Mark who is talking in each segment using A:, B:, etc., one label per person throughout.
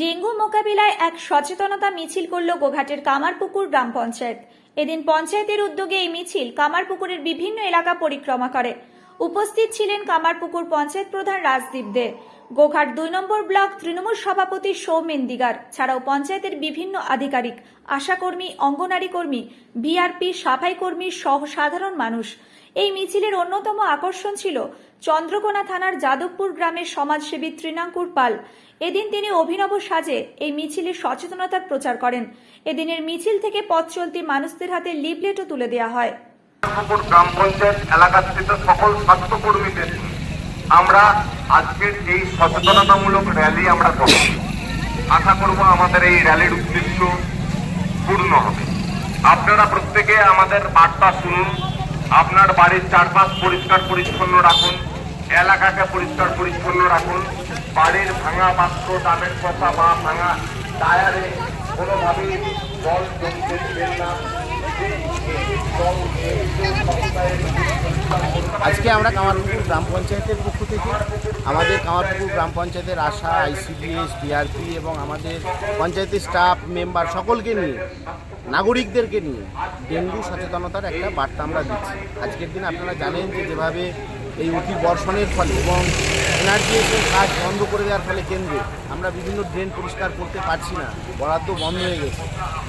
A: Dengue মোকাবিলায় এক সচেতনতা মিছিল করল গোঘাটের কামারপুকুর গ্রাম পঞ্চায়েত। এদিন পঞ্চায়েতের উদ্যোগে এই মিছিল কামারপুকুরের বিভিন্ন এলাকা পরিক্রমা করে। উপস্থিত ছিলেন কামারপুকুর পঞ্চায়েত প্রধান রাজদীপ দে। গোঘাট দুই নম্বর ব্লক তৃণমূল সভাপতি সৌমেন দিগার ছাড়াও পঞ্চায়েতের বিভিন্ন আধিকারিক, আশাকর্মী, অঙ্গনারী কর্মী ভিআরপি সাফাই কর্মী সহ সাধারণ মানুষ। এই মিছিলের অন্যতম আকর্ষণ ছিল চন্দ্রকোনা থানার যাদবপুর গ্রামের সমাজসেবী তৃণাঙ্কুর পাল। এদিন তিনি অভিনব সাজে এই মিছিলে সচেতনতার প্রচার করেন। এদিনের মিছিল থেকে পথ চলতি মানুষদের হাতে লিফলেটও তুলে দেওয়া হয়।
B: গ্রাম পঞ্চায়েত সকল আমরা আজকের এই সচেতনতামূলক র্যালি আমরা করব। আশা করব আমাদের এই র্যালির উদ্দেশ্য পূর্ণ হবে। আপনারা প্রত্যেকে আমাদের বার্তা শুনুন, আপনার বাড়ির চারপাশ পরিষ্কার পরিচ্ছন্ন রাখুন, এলাকাকে পরিষ্কার পরিচ্ছন্ন রাখুন, বাড়ির ভাঙা পাত্র ডাবের কথা বা ভাঙা টায়ারে কোনোভাবেই জল জমতে না। জল
C: আজকে আমরা কামারপুকুর গ্রাম পঞ্চায়েতের পক্ষ থেকে আমাদের কামারপুকুর গ্রাম পঞ্চায়েতের আশা আইসিডিএস ডিআরপি এবং আমাদের পঞ্চায়েতের স্টাফ মেম্বার সকলকে নিয়ে, নাগরিকদেরকে নিয়ে ডেঙ্গু সচেতনতার একটা বার্তা আমরা দিচ্ছি। আজকের দিন আপনারা জানেন যে যেভাবে এই অতি বর্ষণের ফলে এবং এনার্জিএসের কাজ বন্ধ করে দেওয়ার ফলে কেন্দ্রে আমরা বিভিন্ন ড্রেন পরিষ্কার করতে পারছি না বরাদ্দ বন্ধ হয়ে গেছে।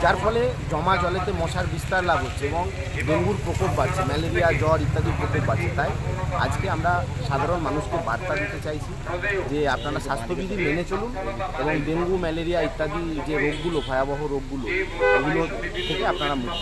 C: যার ফলে জমা জলেতে মশার বিস্তার লাভ হচ্ছে এবং ডেঙ্গুর প্রকোপ বাড়ছে, ম্যালেরিয়া, জ্বর ইত্যাদি প্রকোপ বাড়ছে। তাই আজকে আমরা সাধারণ মানুষকে বার্তা দিতে চাইছি যে আপনারা স্বাস্থ্যবিধি মেনে চলুন এবং ডেঙ্গু, ম্যালেরিয়া ইত্যাদি যে রোগগুলো, ভয়াবহ রোগগুলো, এগুলো থেকে আপনারা মুক্ত